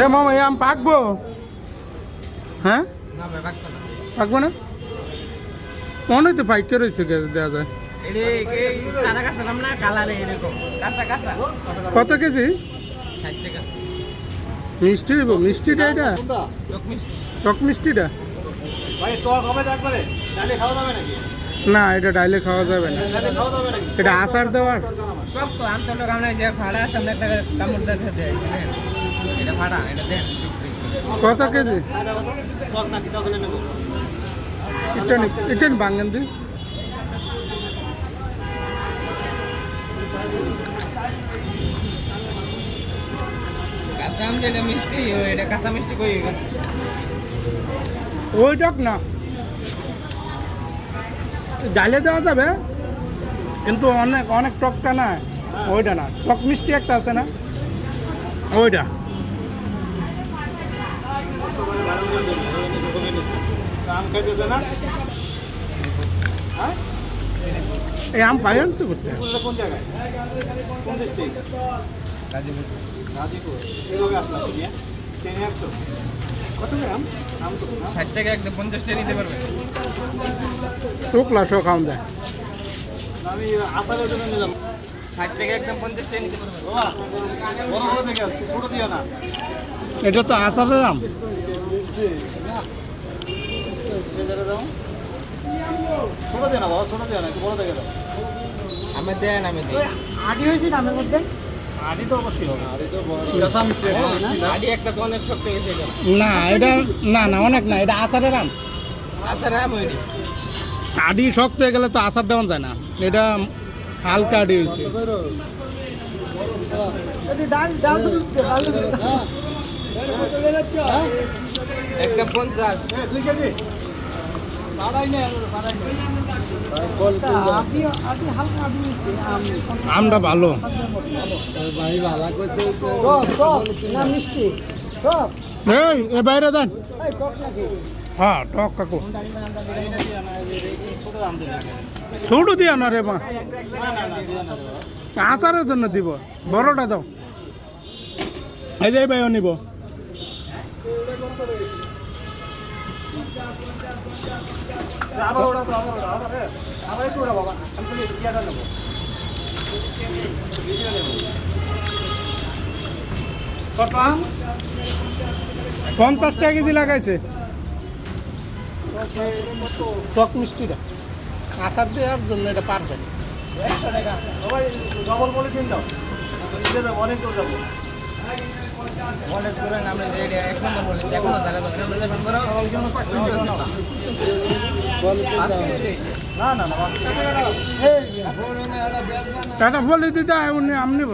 এ মামা এই আম পাকবো? হ্যাঁ? পাকবো না। মনে হইতে পাইকে রয়েছে দেওয়া যায়। কত কেজি? মিষ্টি হইব মিষ্টিটা এটা? টক মিষ্টিটা? ভাই টক হবে তো একবারে। ডালে খাওয়া যাবে না এটা ডাইলে খাওয়া যাবে না। এটা আচার দেওয়ার? কত কেজি? এটা এটা বাঙ্গান দি ওই টক না। ডালে দেওয়া যাবে কিন্তু অনেক অনেক টকটা না ওইটা না। টক মিষ্টি একটা আছে না? ওইটা। আম খাইতেছে না? হ্যাঁ? এই আম পাই আনতে করতে? কোন জায়গায়? কোন ডিস্ট্রিক্ট গাজীপুর। গাজীপুর। এইভাবে আসলাম? ট্রেনে আসছো কত গ্রাম আম? তো ষাট টাকা একদম পঞ্চাশ টাকা নিতে পারবে। শুকলা আমি আসারের জন্য নিলাম। ষাট টাকা একদম পঞ্চাশ টাকা নিতে পারবে। বড় বড় দেখে ছোট দিও না। এটা তো আচারের আম। দিও না বাবা ছোট না একটু মধ্যে একটা এটা না না, অনেক না, এটা আচারের আম। রাম আডি শক্ত হয়ে গেলে তো আচার দেওয়া যায় না। এটা হালকা আডি হয়েছে। একদম পঞ্চাশ। আমটা ভালো। এই, এ বাইরে দেন। হ্যাঁ টক কাকু। ছোট দিয়া না রে মা। আচারের জন্য দিব। বড়টা দাও। এই যে ভাইও নিব। আবার ওটা তো আবার ওটা আবার। আবার একটু ওটা বাবা আমি খালি ইয়াটা নেব কত পঞ্চাশ টাকা কেজি লাগাইছে। টক মিষ্টিটা। আচার দেওয়ার জন্য এটা পারফেক্ট একশো টাকা সবাই ডবল বলে কিন দাও অনেক করে যাব। নম্বর বলি দিতে উনি আমনি